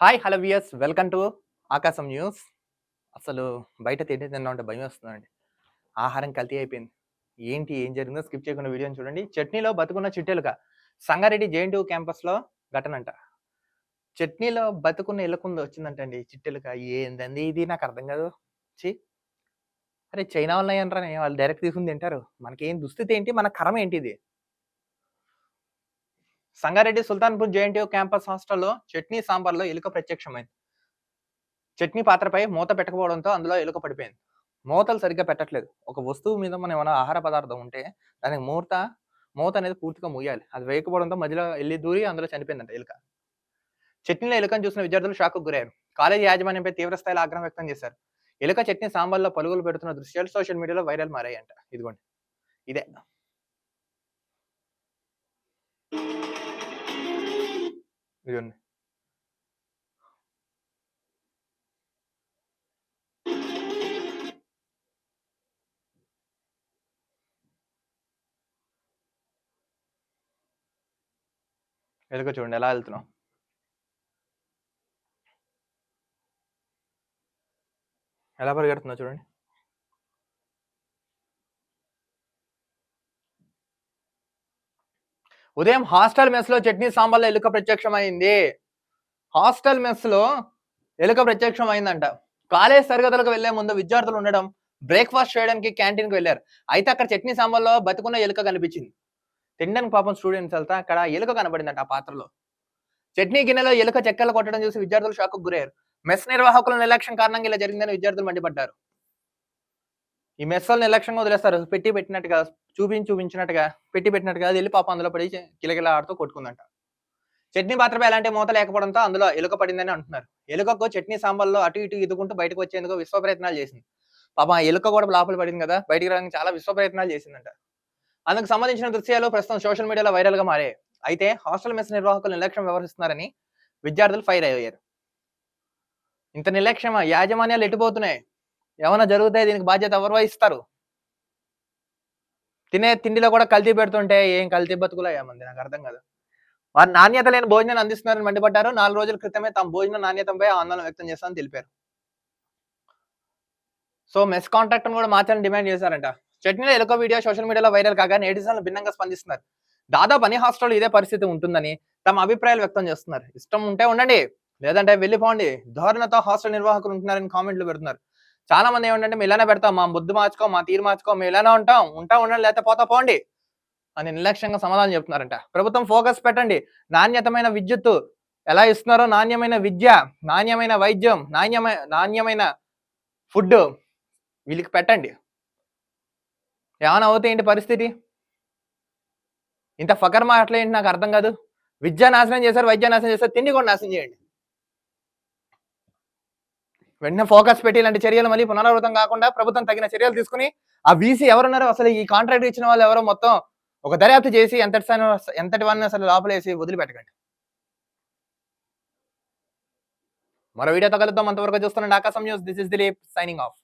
Hi hello viewers welcome to Aakasam news. అసలు బయట తిండి తిన్నా ఉంటే భయం వస్తుందండి. ఆహారం కల్తీ అయిపోయింది. ఏంటి ఏం జరిగిందో స్కిప్ చేయకుండా వీడియోని చూడండి. చట్నీలో బతుకున్న చిట్టెలుక. సంగారెడ్డి జేఎన్టీ క్యాంపస్లో ఘటన అంట చట్నీలో బతుకున్న ఎలుకుంది వచ్చిందంటండి చిట్టెలుక. ఏందండి ఇది? నాకు అర్థం కాదు. చి అరే చైనా వాళ్ళు అయ్యంటారా వాళ్ళు డైరెక్ట్ తీసుకుని తింటారు. మనకేం దుస్థితి ఏంటి? మన కరం ఏంటి ఇది? సంగారెడ్డి సుల్తాన్పూర్ జేఎన్టీయూ క్యాంపస్ హాస్టల్లో చట్నీ సాంబార్లో ఎలుక ప్రత్యక్షమైంది. చట్నీ పాత్రపై మూత పెట్టకపోవడంతో అందులో ఎలుక పడిపోయింది. మూతలు సరిగ్గా పెట్టట్లేదు. ఒక వస్తువు మీద మనం ఏమైనా ఆహార పదార్థం ఉంటే దానికి మూత మూత అనేది పూర్తిగా ముయ్యాలి అది వేయకపోవడంతో మధ్యలో వెళ్ళి దూరి అందులో చనిపోయిందంట ఎలుక. చట్నీలో ఎలుకను చూసిన విద్యార్థులు షాక్కు గురయ్యారు. కాలేజీ యాజమాన్యంపై తీవ్ర స్థాయిలో ఆగ్రహం వ్యక్తం చేశారు. ఎలుక చట్నీ సాంబార్లో పలుగులు పెడుతున్న దృశ్యాలు సోషల్ మీడియాలో వైరల్ మారాయంట. ఇదిగోండి. ఇదే. ఇదిగోండి ఎదుగు చూడండి ఎలా వెళ్తున్నాం ఎలా పరిగెడుతుందో చూడండి. ఉదయం హాస్టల్ మెస్లో చట్నీ సాంబార్లో ఎలుక ప్రత్యక్షమైంది. హాస్టల్ మెస్లో ఎలుక ప్రత్యక్షం అయిందంట కాలేజ్ తరగతులకు వెళ్ళే ముందు విద్యార్థులు ఉండడం బ్రేక్ఫాస్ట్ చేయడానికి క్యాంటీన్కి వెళ్ళారు. అయితే అక్కడ చట్నీ సాంబార్లో బతుకున్న ఎలుక కనిపించింది. తినడానికి పాపం స్టూడెంట్స్ వెళ్తా అక్కడ ఎలుక కనబడిందంట ఆ పాత్రలో. చట్నీ గిన్నెలో ఎలుక చెక్కలు కొట్టడం చూసి విద్యార్థులు షాక్ గురయ్యారు. మెస్ నిర్వాహకుల నిర్లక్ష్యం కారణంగా ఇలా జరిగిందని విద్యార్థులు మండిపడ్డారు. ఈ మెస్సలు నిర్లక్ష్యంగా వదిలేస్తారు. పెట్టి పెట్టినట్టుగా చూపించి చూపించినట్టుగా పెట్టి పెట్టినట్టుగా అది వెళ్ళి పాప అందులో పడి కిలకిల ఆడుతూ కొట్టుకుందంట. చట్నీ పాత్రపై ఎలాంటి మూత లేకపోవడంతో అందులో ఎలుక పడిందని అంటున్నారు. ఎలుకకు చట్నీ సాంబార్లో అటు ఇటు ఇదుకుంటూ బయటకు వచ్చేందుకు విశ్వ ప్రయత్నాలు చేసింది. పాప ఆ ఎలుక కూడా లోపల పడింది కదా బయటికి రావడానికి చాలా విశ్వ ప్రయత్నాలు చేసిందంట. అందుకు సంబంధించిన దృశ్యాలు ప్రస్తుతం సోషల్ మీడియాలో వైరల్గా మారాయి. అయితే హాస్టల్ మెస్ నిర్వాహకులు నిర్లక్ష్యం వ్యవహరిస్తున్నారని విద్యార్థులు ఫైర్ అయ్యారు. ఇంత నిర్లక్ష్యమా? యాజమాన్యాలు ఎటుపోతున్నాయి? ఏమైనా జరుగుతాయి దీనికి బాధ్యత ఎవరు వహిస్తారు తినే తిండిలో కూడా కల్తీ పెడుతుంటే ఏం కల్తీ బతుకులో ఏమంది? నాకు అర్థం కాదు. వారు నాణ్యత లేని భోజనాన్ని అందిస్తున్నారని మండిపడ్డారు. నాలుగు రోజుల క్రితమే తమ భోజన నాణ్యతపై ఆందోళన వ్యక్తం చేస్తామని తెలిపారు. సో మెస్ కాంట్రాక్ట్ కూడా మార్చాలని డిమాండ్ చేశారంట. చట్నీలో ఎలుక వీడియో సోషల్ మీడియాలో వైరల్ కాగా నేటిజన్లు భిన్నంగా స్పందిస్తున్నారు. దాదాపు అన్ని హాస్టల్ ఇదే పరిస్థితి ఉంటుందని తమ అభిప్రాయాలు వ్యక్తం చేస్తున్నారు. ఇష్టం ఉంటే ఉండండి లేదంటే వెళ్ళిపోండి. ధోరణతో హాస్టల్ నిర్వాహకులు ఉంటున్నారని కామెంట్లు పెడుతున్నారు. చాలా మంది ఏమంటే మేము ఇలానే పెడతాం మా బుద్ధి మార్చుకో మా తీరు మార్చుకో మేము ఇలానే ఉంటాం ఉంటా ఉండండి లేకపోతే పోతా పోండి అని నిర్లక్ష్యంగా సమాధానం చెప్తున్నారంట. ప్రభుత్వం ఫోకస్ పెట్టండి. నాణ్యతమైన విద్యుత్తు ఎలా ఇస్తున్నారో నాణ్యమైన విద్య నాణ్యమైన వైద్యం నాణ్యమైన నాణ్యమైన ఫుడ్ వీళ్ళకి పెట్టండి. ఏమైనా అవుతాయి ఏంటి పరిస్థితి? ఇంత ఫకర్ ఏంటి నాకు అర్థం కాదు. విద్య నాశనం చేశారు వైద్య నాశనం చేశారు తిండి కూడా నాశనం చేయండి. వెంటనే ఫోకస్ పెట్టి ఇలాంటి చర్యలు మళ్ళీ పునరావృతం కాకుండా ప్రభుత్వం తగిన చర్యలు తీసుకుని ఆ వీసీ ఎవరున్నారో అసలు ఈ కాంట్రాక్ట్ ఇచ్చిన వాళ్ళు ఎవరో మొత్తం ఒక దర్యాప్తు చేసి ఎంతటి ఎంతటి వాడిని అసలు లోపలేసి వదిలిపెట్టకండి. మరో వీడియోతో కలుద్దాం అంతవరకు చూస్తున్నాండి Aakasam news. This is Dilip signing off